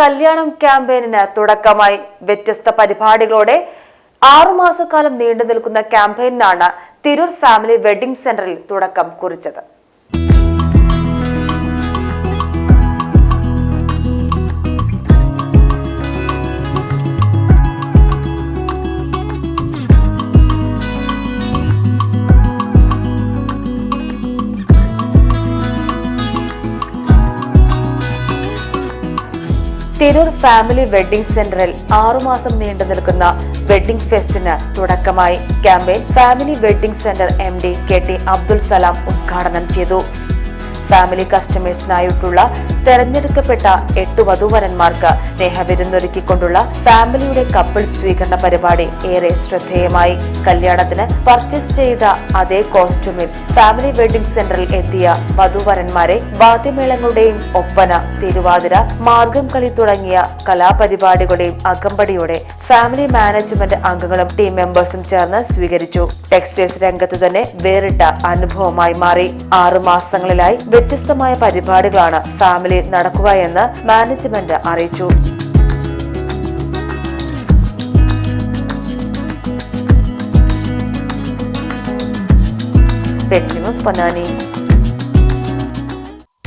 കല്യാണം ക്യാമ്പയിനിന് തുടക്കമായി. വ്യത്യസ്ത പരിപാടികളോടെ ആറുമാസക്കാലം നീണ്ടു നിൽക്കുന്ന ക്യാമ്പയിനാണ് തിരൂർ ഫാമിലി വെഡിംഗ് സെന്ററിൽ തുടക്കം കുറിച്ചത്. തിരൂർ ഫാമിലി വെഡിംഗ് സെന്ററിൽ ആറുമാസം നീണ്ടു നിൽക്കുന്ന വെഡിംഗ് ഫെസ്റ്റിന് തുടക്കമായി. Campaign family wedding centre M D K T Abdul Salam ഉദ്ഘാടനം ചെയ്തു. ഫാമിലി കസ്റ്റമേഴ്സിനായിട്ടുള്ള തെരഞ്ഞെടുക്കപ്പെട്ട എട്ട് വധുവരന്മാർക്ക് സ്നേഹവിരുന്നൊരുക്കിക്കൊണ്ടുള്ള ഫാമിലിയുടെ കപ്പിൾ സ്വീകരണ പരിപാടി ഏറെ ശ്രദ്ധേയമായി. കല്യാണത്തിന് പർച്ചേസ് ചെയ്ത അതേ കോസ്റ്റ്യൂമിൽ ഫാമിലി വെഡിംഗ് സെന്ററിൽ എത്തിയ വധുവരന്മാരെ വാദ്യമേളങ്ങളുടെയും ഒപ്പന തിരുവാതിര മാർഗം കളി തുടങ്ങിയ കലാപരിപാടികളുടെയും അകമ്പടിയോടെ ഫാമിലി മാനേജ്മെന്റ് അംഗങ്ങളും ടീം മെമ്പേഴ്സും ചേർന്ന് സ്വീകരിച്ചു. ടെക്സ്റ്റൈൽസ് രംഗത്തു തന്നെ വേറിട്ട അനുഭവമായി മാറി. ആറു മാസങ്ങളിലായി വ്യത്യസ്തമായ പരിപാടികളാണ് ഫാമിലി നടക്കുക എന്ന് മാനേജ്മെന്റ് അറിയിച്ചു. ന്യൂസ് പൊന്നാനി.